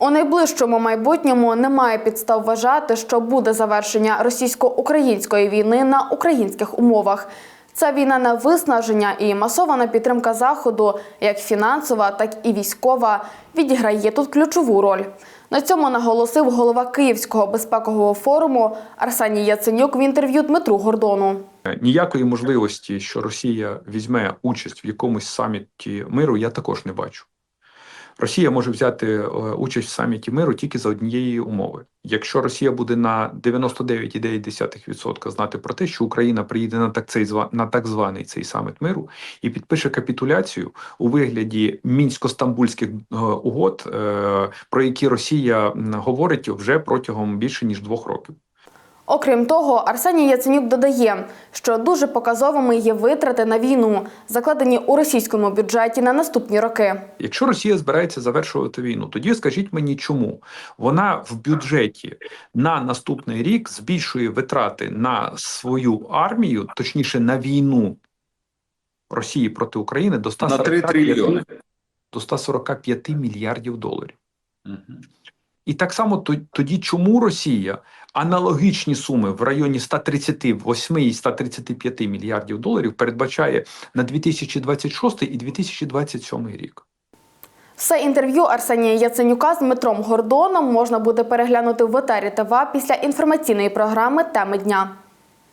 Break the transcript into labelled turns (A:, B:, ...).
A: У найближчому майбутньому немає підстав вважати, що буде завершення російсько-української війни на українських умовах. Це війна на виснаження і масована підтримка заходу, як фінансова, так і військова, відіграє тут ключову роль. На цьому наголосив голова Київського безпекового форуму Арсеній Яценюк в інтерв'ю Дмитру Гордону.
B: Ніякої можливості, що Росія візьме участь в якомусь саміті миру, я також не бачу. Росія може взяти е, участь в саміті миру тільки за однієї умови. Якщо Росія буде на 99,9% знати про те, що Україна приїде на так, цей, на так званий цей саміт миру і підпише капітуляцію у вигляді мінсько-стамбульських е, угод, е, про які Росія говорить вже протягом більше ніж двох років.
A: Окрім того, Арсеній Яценюк додає, що дуже показовими є витрати на війну, закладені у російському бюджеті на наступні роки.
B: Якщо Росія збирається завершувати війну, тоді скажіть мені, чому вона в бюджеті на наступний рік збільшує витрати на свою армію, точніше на війну Росії проти України до
C: На
B: 145,
C: 3 трильйони.
B: до 145 мільярдів доларів. І так само тоді, чому Росія аналогічні суми в районі 138 і 135 мільярдів доларів передбачає на 2026 і 2027 рік?
A: Все інтерв'ю Арсенія Яценюка з Дмитром Гордоном можна буде переглянути в етері ТВ після інформаційної програми Теми дня.